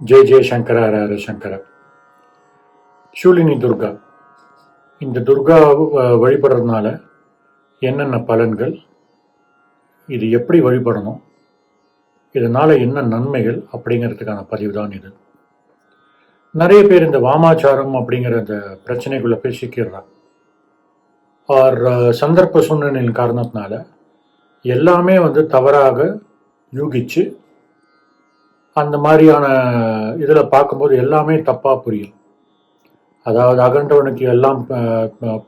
ஜெய் ஜெய சங்கர ஹர சங்கர. சூலினி துர்கா. இந்த துர்கா வழிபடுறதுனால என்னென்ன பலன்கள் இது எப்படி வழிபடணும் இதனால் என்ன நன்மைகள் அப்படிங்கிறதுக்கான பதிவு தான் இது. நிறைய பேர் இந்த வாமாச்சாரம் அப்படிங்கிற அந்த பிரச்சனைக்குள்ளே போய் சிக்கிடுறான் ஆர் சந்தர்ப்ப சூழ்நிலையின் காரணத்தினால எல்லாமே வந்து தவறாக யூகிச்சு அந்த மாதிரியான இதில் பார்க்கும்போது எல்லாமே தப்பாக புரியும். அதாவது அகண்டவனுக்கு எல்லாம்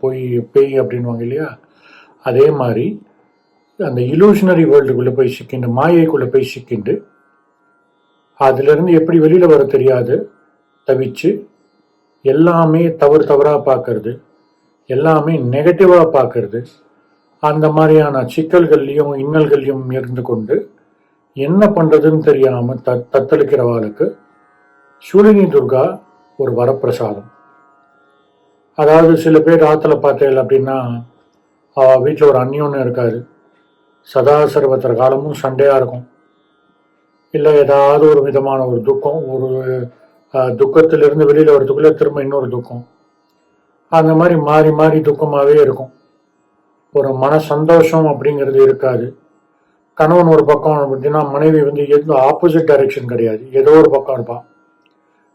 போய் பேய் அப்படின்வாங்க இல்லையா? அதே மாதிரி அந்த இலூஷனரி வேர்ல்டுக்குள்ளே போய் சிக்கிண்டு மாயைக்குள்ளே போய் சிக்கிண்டு அதிலிருந்து எப்படி வெளியில் வர தெரியாது. தவிச்சு எல்லாமே தவறு தவறாக பார்க்கறது எல்லாமே நெகட்டிவாக பார்க்கறது அந்த மாதிரியான சிக்கல்கள்லையும் இன்னல்கள்லையும் இருந்து கொண்டு என்ன பண்ணுறதுன்னு தெரியாமல் த தத்தளிக்கிறவாளுக்கு சூலினி துர்கா ஒரு வரப்பிரசாதம். அதாவது சில பேர் ஆற்றுல பார்த்தேன் அப்படின்னா வீட்டில் ஒரு அந்யோன்யம் இருக்காது. சதா சர்வத்திர காலமும் சண்டையாக இருக்கும். இல்லை ஏதாவது ஒரு விதமான ஒரு துக்கம் ஒரு துக்கத்திலிருந்து வெளியில் வரதுக்குள்ளே திரும்ப இன்னொரு துக்கம். அந்த மாதிரி மாறி மாறி துக்கமாகவே இருக்கும். ஒரு மன சந்தோஷம் அப்படிங்கிறது இருக்காது. கணவன் ஒரு பக்கம் அப்படின்னா மனைவி வந்து எதுவும் ஆப்போசிட் டைரெக்ஷன் கிடையாது. ஏதோ ஒரு பக்கம் இருப்பான்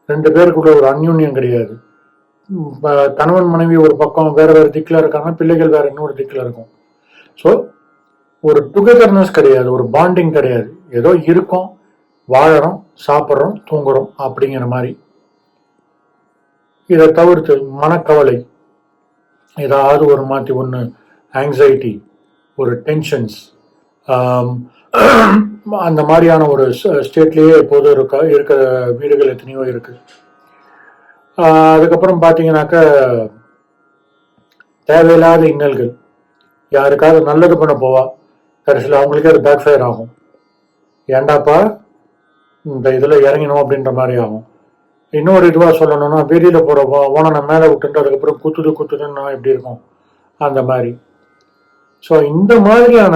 ரெண்டு பேருக்குள்ள ஒரு அந்யூன்யம் கிடையாது. கணவன் மனைவி ஒரு பக்கம் வேற வேற திக்கில் இருக்காங்க பிள்ளைகள் வேற இன்னொரு திக்கில் இருக்கும். ஸோ ஒரு டுகெதர்னஸ் கிடையாது ஒரு பாண்டிங் கிடையாது. ஏதோ இருக்கோம் வாழறோம் சாப்பிட்றோம் தூங்குறோம் அப்படிங்கிற மாதிரி. இதை தவிர்த்து மனக்கவலை ஏதாவது ஒரு மாற்றி ஒன்று ஆங்ஸைட்டி ஒரு டென்ஷன்ஸ் அந்த மாதிரியான ஒரு ஸ்டேட்லேயே எப்போதும் இருக்கா இருக்கிற வீடுகள் எத்தனையோ இருக்குது அதுக்கப்புறம் பார்த்தீங்கன்னாக்க தேவையில்லாத இன்னல்கள். யாருக்காவது நல்லது பண்ண போவா கடைசியில் அவங்களுக்கே அது பேக் ஃபயர் ஆகும். ஏண்டாப்பா இந்த இதில் இறங்கினோம் அப்படின்ற மாதிரி ஆகும். இன்னொரு இதுவாக சொல்லணும்னா வெளியில் போகிற ஓனனை மேலே விட்டுட்டு அதுக்கப்புறம் குத்துது குத்துதுன்னா எப்படி இருக்கும்? அந்த மாதிரி. ஸோ இந்த மாதிரியான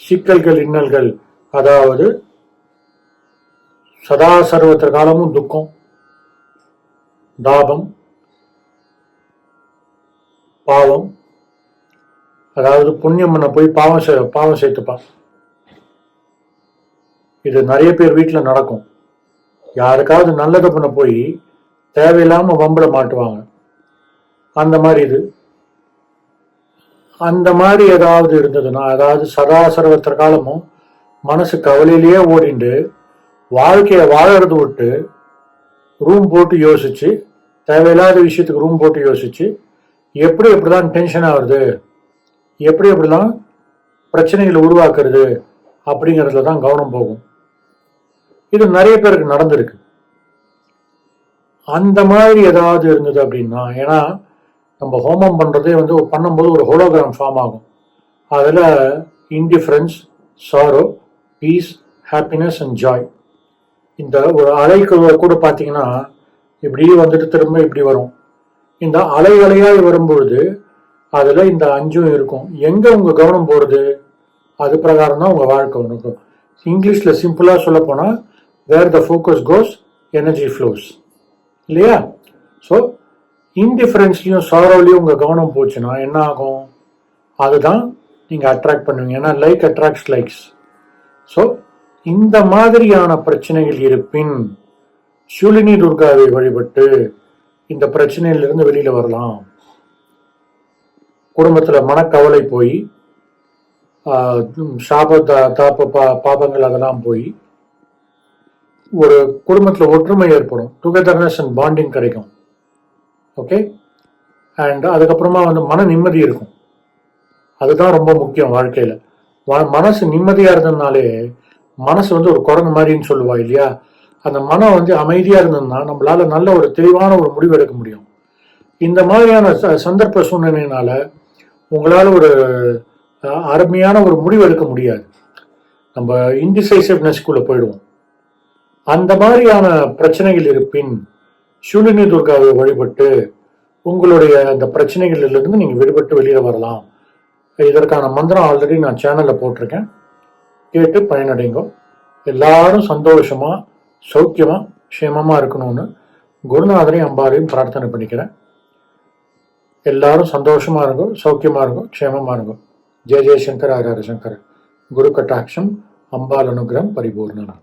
சிக்கல்கள் இன்னல்கள் அதாவது சதா சர்வத்திர காலமும் துக்கம் தாபம் பாவம் அதாவது புண்ணியம் பண்ண போய் பாவம் பாவம் சேர்த்துப்பான். இது நிறைய பேர் வீட்டில் நடக்கும். யாருக்காவது நல்லது பண்ண போய் தேவையில்லாம வம்பல மாட்டுவாங்க. அந்த மாதிரி இது. அந்த மாதிரி ஏதாவது இருந்ததுன்னா அதாவது சதா சர்வத்திர காலமும் மனசு கவலையிலேயே ஓடிண்டு வாழ்க்கையை வாழறது விட்டு ரூம் போட்டு யோசிச்சு தேவையில்லாத விஷயத்துக்கு ரூம் போட்டு யோசிச்சு எப்படி எப்படிதான் டென்ஷன் ஆகுறது எப்படி எப்படிதான் பிரச்சனைகளை உருவாக்குறது அப்படிங்கிறதுல தான் கவனம் போகும். இது நிறைய பேருக்கு நடந்திருக்கு. அந்த மாதிரி ஏதாவது இருந்தது அப்படின்னா ஏன்னா நம்ம ஹோமம் பண்ணுறதே வந்து பண்ணும்போது ஒரு ஹோலோகிராம் ஃபார்ம் ஆகும். அதில் indifference sorrow peace happiness and joy இந்த ஒரு அலைக்கு கூட பார்த்தீங்கன்னா இப்படி வந்துட்டு திரும்ப இப்படி வரும். இந்த அலை அலையாய் வரும்பொழுது அதில் இந்த அஞ்சும் இருக்கும். எங்கே உங்கள் கவனம் போகிறது அது பிரகாரம் தான் உங்கள் வாழ்க்கை இருக்கும் இங்கிலீஷில் சிம்பிளாக சொல்ல போனால் where the focus goes energy flows இல்லையா? ஸோ இன்டிஃபரன்ஸ்லையும் சாரோலையும் உங்கள் கவனம் போச்சுன்னா என்ன ஆகும்? அதுதான் நீங்கள் அட்ராக்ட் பண்ணுவீங்க. ஏன்னா லைக் அட்ராக்ட்ஸ் லைக்ஸ் ஸோ இந்த மாதிரியான பிரச்சனைகள் இருப்பின் சூலினி துர்காவை வழிபட்டு இந்த பிரச்சனையிலிருந்து வெளியில் வரலாம். குடும்பத்தில் மனக்கவலை போய் சாப தாப்ப பா- பாபங்கள் அதெல்லாம் போய் ஒரு குடும்பத்தில் ஒற்றுமை ஏற்படும். டுகெதர்னஸ் அண்ட் பாண்டிங் கிடைக்கும். ஓகே அண்ட் அதுக்கப்புறமா வந்து மன நிம்மதி இருக்கும். அதுதான் ரொம்ப முக்கியம் வாழ்க்கையில். மனசு நிம்மதியாக இருந்ததுனாலே மனசு வந்து ஒரு குரங்கு மாதிரின்னு சொல்லுவா இல்லையா? அந்த மனம் வந்து அமைதியாக இருந்ததுன்னா நம்மளால நல்ல ஒரு தெளிவான ஒரு முடிவு எடுக்க முடியும். இந்த மாதிரியான ச- சந்தர்ப்ப சூழ்நிலையினால உங்களால் ஒரு அருமையான ஒரு முடிவு எடுக்க முடியாது. நம்ம இன்டிசைசிவ்னஸ்க்குள்ள போயிடுவோம். அந்த மாதிரியான பிரச்சனைகள் இருப்பின் சூலினி துர்காவை வழிபட்டு உங்களுடைய அந்த பிரச்சனைகளிலிருந்து நீங்கள் விடுபட்டு வெளியில் வரலாம். இதற்கான மந்திரம் ஆல்ரெடி நான் சேனலில் போட்டிருக்கேன். கேட்டு பயனடைங்க. எல்லாரும் சந்தோஷமாக சௌக்கியமாக க்ஷேமமாக இருக்கணும்னு குருநாதரையும் அம்பாரையும் பிரார்த்தனை பண்ணிக்கிறேன். எல்லாரும் சந்தோஷமாக இருக்கும் சௌக்கியமாக இருக்கும் க்ஷேமமாக இருக்கும் ஜெய ஜெயசங்கர் ஹர சங்கர். குரு கட்டாட்சம் அம்பாள் அனுகிரகம் பரிபூர்ணம்.